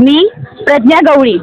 मी प्रज्ञा गवळी.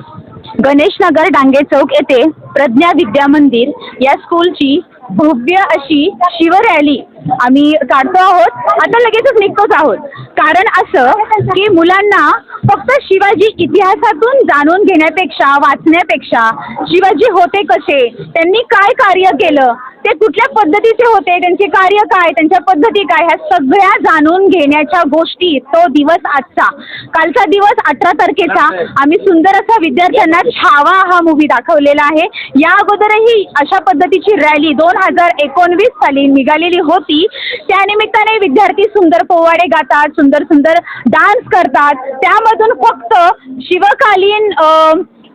गणेश नगर डांगे चौक येथे प्रज्ञा विद्या मंदिर या स्कूलची भव्य अशी शिवरॅली आम्ही काढतो आहोत. आता लगेचच निघतोच आहोत. कारण असं की मुलांना फक्त शिवाजी इतिहासातून जाणून घेण्यापेक्षा वाचण्यापेक्षा शिवाजी होते कसे? त्यांनी काय कार्य केलं? ते कुठल्या पद्धतीचे होते? त्यांचे कार्य काय? त्यांच्या पद्धती काय? ह्या सगळ्या जाणून घेण्याच्या गोष्टी तो दिवस आजचा. कालचा दिवस अठरा तारखेचा. आम्ही सुंदर असा विद्यार्थ्यांना छावा हा मूवी दाखवलेला आहे. या अगोदरही अशा पद्धतीची रॅली दोन हजार एकोणवीस साली निघालेली होती. त्यानिमित्ताने विद्यार्थी सुंदर पोवाडे गातात सुंदर सुंदर डान्स करतात. त्यामधून फक्त शिवकालीन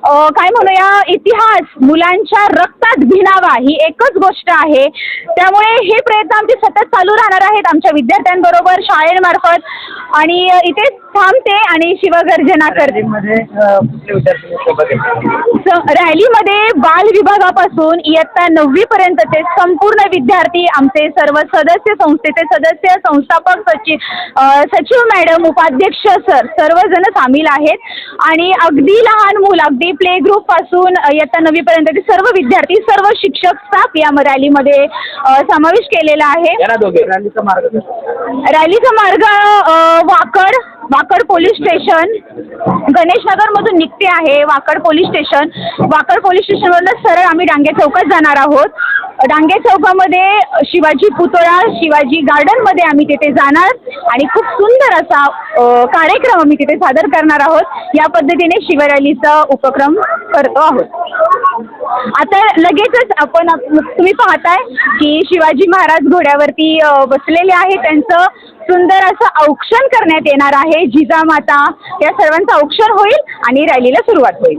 काय म्हणूया इतिहास मुलांच्या रक्तात भिनावा ही एकच गोष्ट आहे. त्यामुळे हे प्रयत्न आमचे सतत चालू राहणार आहेत आमच्या विद्यार्थ्यांबरोबर शाळेमार्फत. आणि इथे थांबते आणि शिवगर्जना करते. रॅलीमध्ये बाल विभागापासून इयत्ता नववी पर्यंतचे संपूर्ण विद्यार्थी आमचे सर्व सदस्य संस्थेचे सदस्य संस्थापक सचिव सचिव मॅडम उपाध्यक्ष सर सर्वजण सामील आहेत. आणि अगदी लहान मुलं अगदी प्ले ग्रुपपासून इयत्ता नववी पर्यंतचे सर्व विद्यार्थी सर्व शिक्षक स्टाफ या रॅलीमध्ये समावेश केलेला आहे. रॅलीचा मार्ग वाकड वाकड पोलीस स्टेशन गणेशनगरमधून निघते आहे Wakad police station. Wakad police स्टेशनवरनं सरळ आम्ही डांगे चौकात जाणार आहोत. डांगे चौकामध्ये शिवाजी पुतळा शिवाजी गार्डनमध्ये आम्ही तिथे जाणार आणि खूप सुंदर असा कार्यक्रम आम्ही तिथे सादर करणार आहोत. या पद्धतीने शिवरॅलीचा उपक्रम करतो आहोत. आता लगेचच आपण तुम्ही पाहताय की शिवाजी महाराज घोड्यावरती बसलेले आहे त्यांचं सुंदर असं औक्षण करण्यात येणार आहे. जिजामाता या सर्वांचं औक्षण होईल आणि रॅलीला सुरुवात होईल.